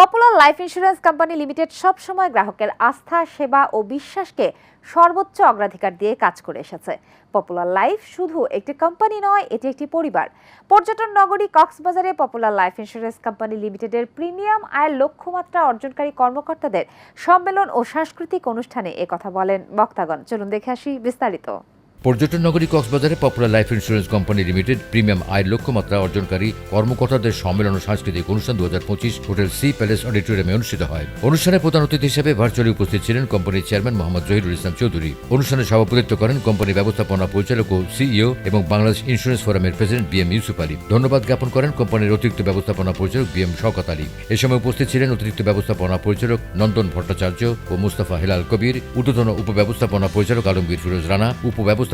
Popular life insurance company limited সবসময় গ্রাহকের আস্থা, সেবা ও বিশ্বাসকে সর্বোচ্চ অগ্রাধিকার দিয়ে কাজ করে এসেছে। পপুলার লাইফ শুধু একটি কোম্পানি নয়, এটি একটি পরিবার। পর্যটন নগরী কক্সবাজারে পপুলার লাইফ ইন্স্যুরেন্স কোম্পানি লিমিটেডের প্রিমিয়াম আয়ের লক্ষ্যমাত্রা অর্জনকারী কর্মকর্তাদের সম্মেলন ও সাংস্কৃতিক অনুষ্ঠানে একথা বলেন বক্তাগণ। চলুন দেখে আসি বিস্তারিত। পর্যটন নগরী কক্সবাজারে popular life insurance company limited premium আয়ের লক্ষ্যমাত্রা অর্জনকারী কর্মকর্তাদের সম্মেলন ও সাংস্কৃতিক অনুষ্ঠান দু হোটেল সি প্যালেস অডিটোরিয়ামে অনুষ্ঠিত হয়। অনুষ্ঠানে প্রধান অতিথি হিসেবে ভার্চুয়ালি উপস্থিত ছিলেন কোম্পানির চেয়ারম্যান মোহাম্মদ জহিরুল ইসলাম চৌধুরী। অনুষ্ঠানে সভাপতিত্ব করেন কোম্পানি ব্যবস্থাপনা পরিচালক ও সিইও এবং বাংলাদেশ ইন্স্যুরেন্স ফোরামের president B M Yusuf Ali ধন্যবাদ জ্ঞাপন করেন কোম্পানির অতিরিক্ত ব্যবস্থাপনা পরিচালক বি এম আলী। এ সময় উপস্থিত ছিলেন অতিরিক্ত ব্যবস্থাপনা পরিচালক নন্দন ভট্টাচার্য ও মুস্তাফা হেলাল কবির। ঊর্ধ্বতন উপব্যবস্থাপনা পরিচালক আলমগীর ফিরোজ রানা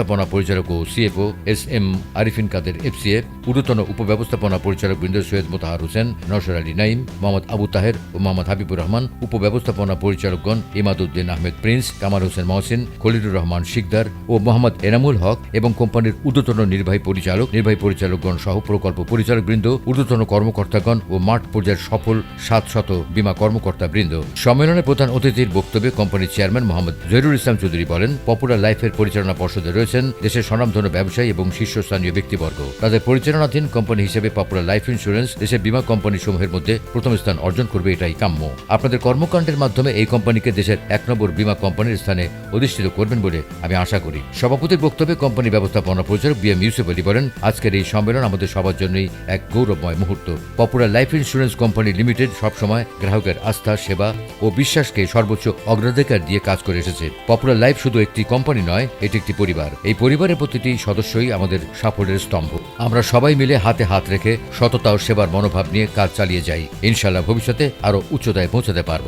উপব্যবস্থাপনা পরিচালক ও CFO S M Arifin Kader FCF ঊর্ধ্বতন উপব্যবস্থাপনা পরিচালক বৃন্দ সৈয়দ মোতাহার হোসেন, নসর আলী নাইম মোহাম্মদ আবু তাহের ও মোহাম্মদ হাবিবুর রহমান, উপব্যবস্থাপনা পরিচালকগণ ইমাদুদ্দিন আহমেদ প্রিন্স, কামাল হোসেন মহসিন, খলিলুর রহমান শিকদার ও মোহাম্মদ এনামুল হক এবং কোম্পানির ঊর্ধ্বতন নির্বাহী পরিচালক, নির্বাহী পরিচালকগণ সহ প্রকল্প পরিচালকবৃন্দ ঊর্ধ্বতন কর্মকর্তাগণ ও মাঠ পর্যায়ের সফল সাত শত বিমা কর্মকর্তা বৃন্দ। সম্মেলনে প্রধান অতিথির বক্তব্যে কোম্পানির চেয়ারম্যান মোহাম্মদ জহিরুল ইসলাম চৌধুরী বলেন, পপুলার লাইফের পরিচালনা পর্ষদে রয়েছেন দেশের স্বনামধন্য ব্যবসায়ী এবং শীর্ষস্থানীয় ব্যক্তিবর্গ। তাদের পরিচালনাধীন কোম্পানি হিসেবে পপুলার লাইফ ইন্স্যুরেন্স দেশের বীমা কোম্পানি সমূহের মধ্যে প্রথম স্থান অর্জন করবে এটাই কাম্য। আপনাদের কর্মকাণ্ডের মাধ্যমে এই কোম্পানিকে দেশের এক নম্বর বীমা কোম্পানির স্থানে অধিষ্ঠিত করবেন বলে আমি আশা করি। সভাপতির বক্তব্যে কোম্পানি ব্যবস্থাপনা পরিচালক বি এম ইউসুফ আলী বলেন, আজকের এই সম্মেলন আমাদের সবার জন্যই এক গৌরবময় মুহূর্ত। Popular life insurance company limited সবসময় গ্রাহকের আস্থা, সেবা ও বিশ্বাসকে সর্বোচ্চ অগ্রাধিকার দিয়ে কাজ করে এসেছে। পপুলার লাইফ শুধু একটি কোম্পানি নয়, এটি একটি পরিবার। এই পরিবারের প্রতিটি সদস্যই আমাদের সাফল্যের স্তম্ভ। আমরা সবাই মিলে হাতে হাত রেখে সততা ও সেবার মনোভাব নিয়ে কাজ চালিয়ে যাই। ইনশাল্লাহ ভবিষ্যতে আরও উচ্চতায় পৌঁছাতে পারব।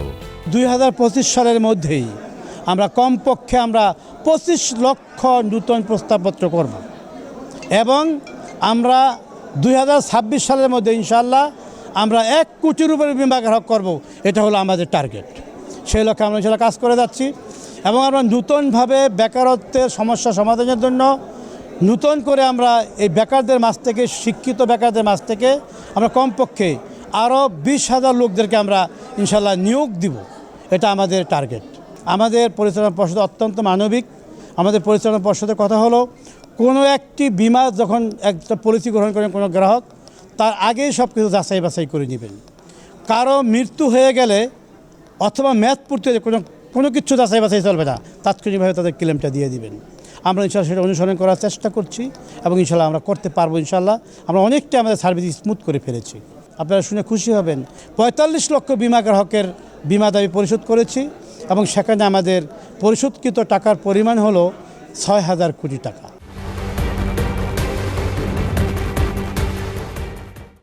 দুই সালের মধ্যেই আমরা কমপক্ষে আমরা পঁচিশ লক্ষ নূতন প্রস্তাবপত্র করব। এবং আমরা দুই হাজার ছাব্বিশ সালের মধ্যে ইনশাল্লাহ আমরা এক কোটির উপরে বিমা গ্রাহক করব। এটা হলো আমাদের টার্গেট। সেই লক্ষ্যে আমরা ইনশাল্লাহ কাজ করে যাচ্ছি। এবং আমরা নূতনভাবে বেকারত্বের সমস্যা সমাধানের জন্য নূতন করে আমরা এই বেকারদের মাছ থেকে, শিক্ষিত বেকারদের মাছ থেকে আমরা কমপক্ষে আরও বিশ হাজার লোকদেরকে আমরা ইনশাল্লাহ নিয়োগ দিব। এটা আমাদের টার্গেট। আমাদের পরিচালনা পর্ষদ অত্যন্ত মানবিক। আমাদের পরিচালনা পর্ষদের কথা হলো, কোনো একটি বিমা যখন একটা পলিসি গ্রহণ করেন কোনো গ্রাহক, তার আগেই সব কিছু যাচাই বাছাই করে নেবেন। কারও মৃত্যু হয়ে গেলে অথবা ম্যাথ পড়তে কোনো কোনো কিছু যাচাই বাছাই চলবে না। তাৎক্ষণিকভাবে তাদের ক্লেমটা দিয়ে দিবেন। আমরা ইনশাল্লাহ সেটা অনুসরণ করার চেষ্টা করছি এবং ইনশাল্লাহ আমরা করতে পারব ইনশাল্লাহ আমরা অনেকটা আমাদের সার্ভিস স্মুথ করে ফেলেছি। আপনারা শুনে খুশি হবেন। পঁয়তাল্লিশ লক্ষ বিমা গ্রাহকের বিমা দাবি পরিশোধ করেছি এবং সেখানে আমাদের পরিশোধকৃত টাকার পরিমাণ হলো ছয় হাজার কোটি টাকা।